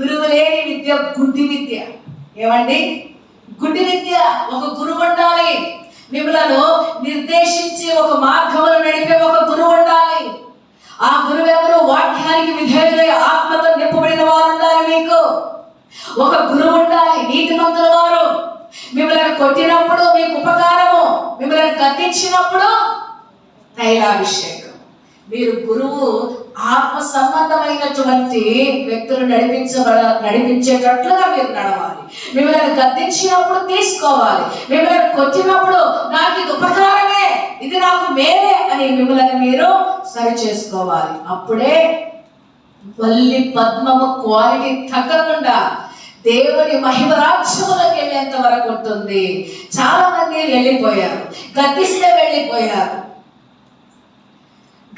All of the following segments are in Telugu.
గురువు లేని విద్య గుడ్డి విద్య. ఏమండి? గుడ్డి విద్య ఒక గురువు ఉండాలి. మిమ్మలను నిర్దేశించి ఒక మార్గములు నడిపే ఒక గురువు ఉండాలి. ఆ గురువు ఎవరు వాక్యానికి విధేయులై ఆత్మతో నింపబడిన వారు ఉండాలి మీకు. ఒక గురువు ఉండాలి నీతి మంతుల వారు. మిమ్మల్ని కొట్టినప్పుడు మీకు ఉపకారము. మిమ్మల్ని కత్తించినప్పుడు తైలాభిషేకం. మీరు గురువు ఆత్మ సంబంధమైనటువంటి వ్యక్తులు నడిపించబడ నడిపించేటట్లుగా మీరు నడవాలి. మిమ్మల్ని గద్దించినప్పుడు తీసుకోవాలి. మిమ్మల్ని కొట్టినప్పుడు నాకు ఇది ఉపకారమే ఇది నాకు మేలే అని మిమ్మల్ని మీరు సరి చేసుకోవాలి అప్పుడే వల్లి పద్మము క్వాలిటీ తగ్గకుండా దేవుని మహిమరాజ్యములకు వెళ్ళేంత వరకు ఉంటుంది. చాలా మంది వెళ్ళిపోయారు. గద్దిస్తే వెళ్ళిపోయారు.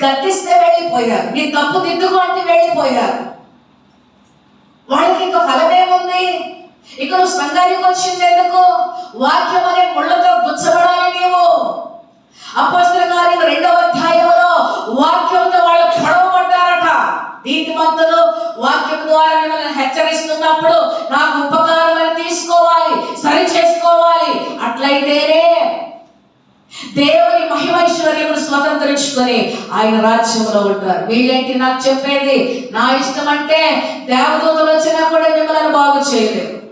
గర్తిస్తే వెళ్ళిపోయారు. నీ తప్పు దిద్దుకో అంటే వెళ్ళిపోయారు. వాళ్ళకి ఇంకా ఫలమేముంది? ఇక నువ్వు సంఘానికి వచ్చింది ఎందుకు? వాక్యం అనే ముళ్ళతో గుచ్చబడాలి నీవు. అపోస్తుల కార్యం రెండవ అధ్యాయంలో వాక్యంతో వాళ్ళు పొడవబడ్డారట. నీతిమంతులు వాక్యం ద్వారా మిమ్మల్ని హెచ్చరిస్తున్నప్పుడు నాకు ఉపకారం అని తీసుకోవాలి సరి చేసుకోవాలి. అట్లయితేనే దేవుని మహిమైశ్వర్యమును స్వతంత్రించుకొని ఆయన రాజ్యంలో ఉంటారు. వీళ్ళేంటి? నాకు చెప్పేది నా ఇష్టం అంటే దేవదూతలు వచ్చినా కూడా మిమ్మల్ని బాగు చేయలేదు